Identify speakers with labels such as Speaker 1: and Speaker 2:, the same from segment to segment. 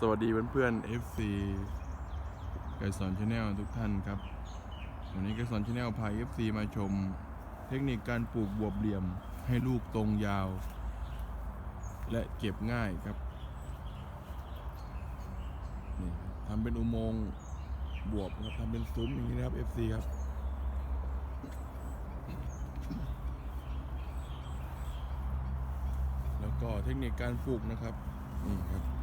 Speaker 1: สวัสดีเพื่อนๆ FC ไกสอนชาแนลทุกท่านครับ วันนี้ไกสอนชาแนลพา FC มาชม เทคนิคการปลูกบวบเหลี่ยมให้ลูกตรงยาว และเก็บง่ายครับนี่ทำเป็นอุโมงค์บวบครับทำเป็นซุ้มอย่างนี้นะครับ FC ครับแล้วก็เทคนิคการปลูกนะครับนี่ครับ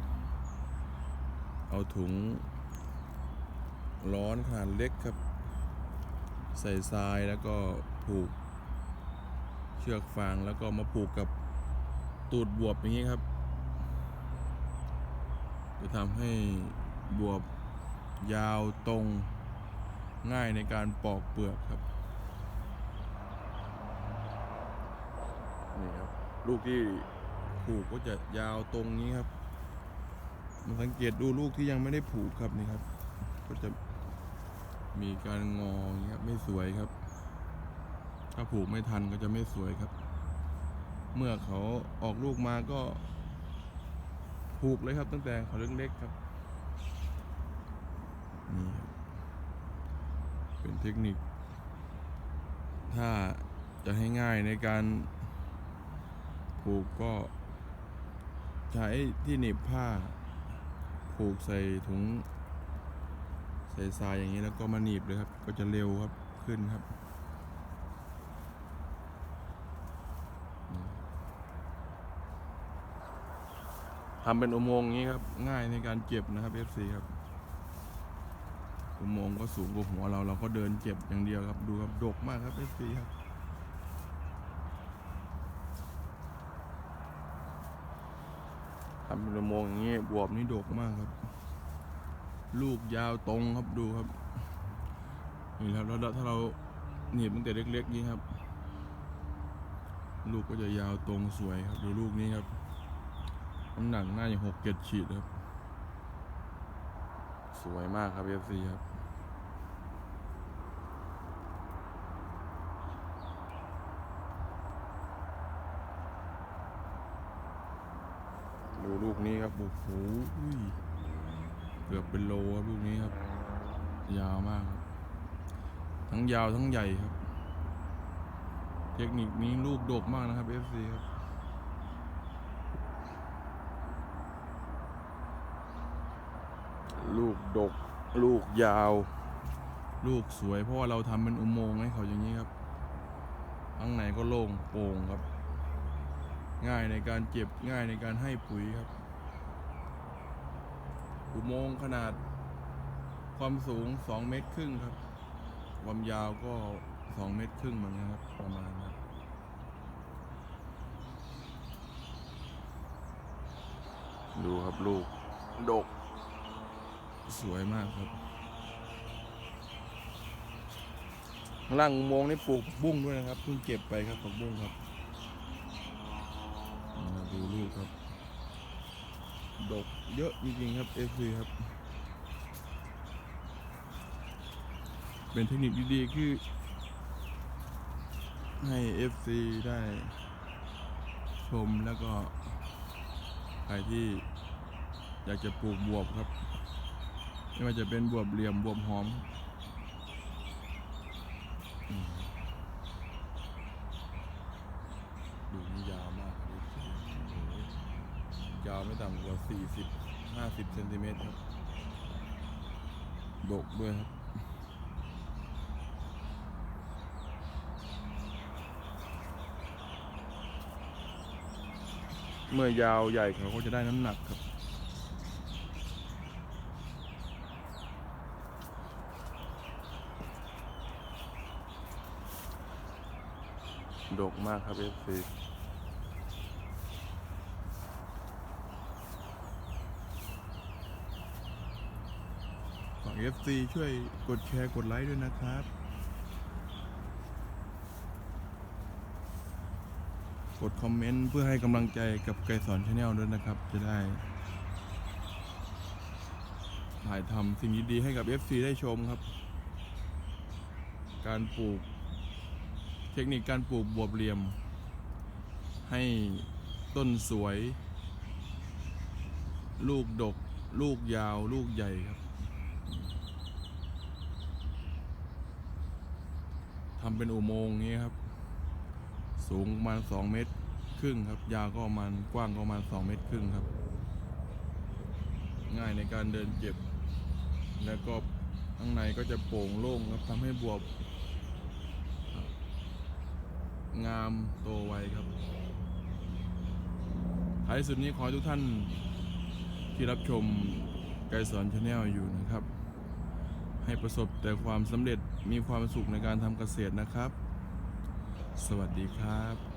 Speaker 1: เอาถุง ร้อนขนาดเล็กครับ ใส่ทรายแล้วก็ผูก เชือกฟางแล้วก็มาผูกกับตูดบวบอย่างนี้ครับ จะทำให้บวบยาวตรงง่ายในการปอกเปลือกครับนี่ครับ ลูกที่ผูกก็จะยาวตรงนี้ครับ มาสังเกตดูลูกที่ยังไม่ได้ผูกครับนี่ครับ ก็จะมีการงออย่างเงี้ยครับไม่สวยครับ ถ้าผูกไม่ทันก็จะไม่สวยครับ เมื่อเขาออกลูกมาก็ ผูกเลยครับ ตั้งแต่เขาเล็กๆครับนี่เป็นเทคนิค ถ้าจะให้ง่ายในการผูกก็ใช้ที่หนีบผ้า ผูกใส่ถุงใส่ทรายอย่างนี้แล้วก็มาหนีบเลยครับ ก็จะเร็วครับขึ้นครับทำเป็นอุโมงค์อย่างนี้ครับ ง่ายในการเก็บนะครับ FC ครับอุโมงค์ก็สูงกว่าหัวเราเราก็เดินเก็บอย่างเดียวครับ ดูครับดกมากครับ FC ครับ ทำเป็นอุโมงอย่างนี้บวบนี่ดกมากครับ ลูกยาวตรงครับดูครับนี่ครับแล้วถ้าเราหนีบตั้งแต่เล็กๆนี้ครับ ลูกก็จะยาวตรงสวยครับ ดูลูกนี้ครับน้ำหนักน่าจะหกเจ็ดขีดครับ สวยมากครับเอฟซีครับ ดู ลูกนี้ครับโอ้โหเกือบเป็นโลครับลูกนี้ครับ ยาวมากครับทั้งยาวทั้งใหญ่ครับ เทคนิคนี้ลูกโดกมากนะครับ FC ครับลูกดก ลูกยาว ลูกสวยเพราะว่าเราทำเป็นอุโมงค์ให้เขาอย่างนี้ครับข้างในก็โล่งโปร่งครับ ง่ายในการเก็บง่ายในการให้ปุ๋ยครับ อุโมงค์ขนาดความสูง 2 เมตรครึ่งครับ ความยาวก็ 2 เมตรครึ่งเหมือนกันครับ ประมาณนั้นดูครับลูก ดก สวยมากครับข้างล่างอุโมงค์นี่ปลูกผักบุ้งด้วยนะครับเพิ่งเก็บไปครับผักบุ้งครับาดูลูกครับ ดกเยอะจริงๆครับ FC ครับ เป็นเทคนิคดีๆคือ ให้ FC ได้ชมแล้วก็ ใครที่อยากจะปลูกบวบครับ ไม่ว่าจะเป็นบวบเหลี่ยมบวบหอมอืมดูนี่ยาวมากครับ FC โอ้โห ยาวไม่ต่ำกว่า 40 50เซนติเมตรครับดกด้วยครับเมื่อยาวใหญ่เขาก็จะได้น้ำหนักครับ ดกมากครับ FC ฝาก FC ช่วยกดแชร์กดไลค์ด้วยนะครับ กดคอมเมนต์เพื่อให้กำลังใจกับไกสอนชาแนลด้วยนะครับ จะได้ ถ่ายทำสิ่งดีๆให้กับ FC ได้ชมครับ การปลูก เทคนิคการปลูกบวบเหลี่ยม ให้ต้นสวย ลูกดก ลูกยาว ลูกใหญ่ครับ ทำเป็นอุโมงค์นี้ครับ สูงประมาณสองเมตรครึ่งครับ ยาวก็ประมาณกว้างก็ประมาณสองเมตรครึ่งครับ ง่ายในการเดินเก็บ แล้วก็ข้างในก็จะโปร่งโล่งครับทำให้บวบงามโตไวครับท้ายสุดนี้ขอให้ทุกท่านที่รับชมไกสอนชาแนลอยู่นะครับ ให้ประสบแต่ความสำเร็จมีความสุขในการทำเกษตรนะครับ สวัสดีครับ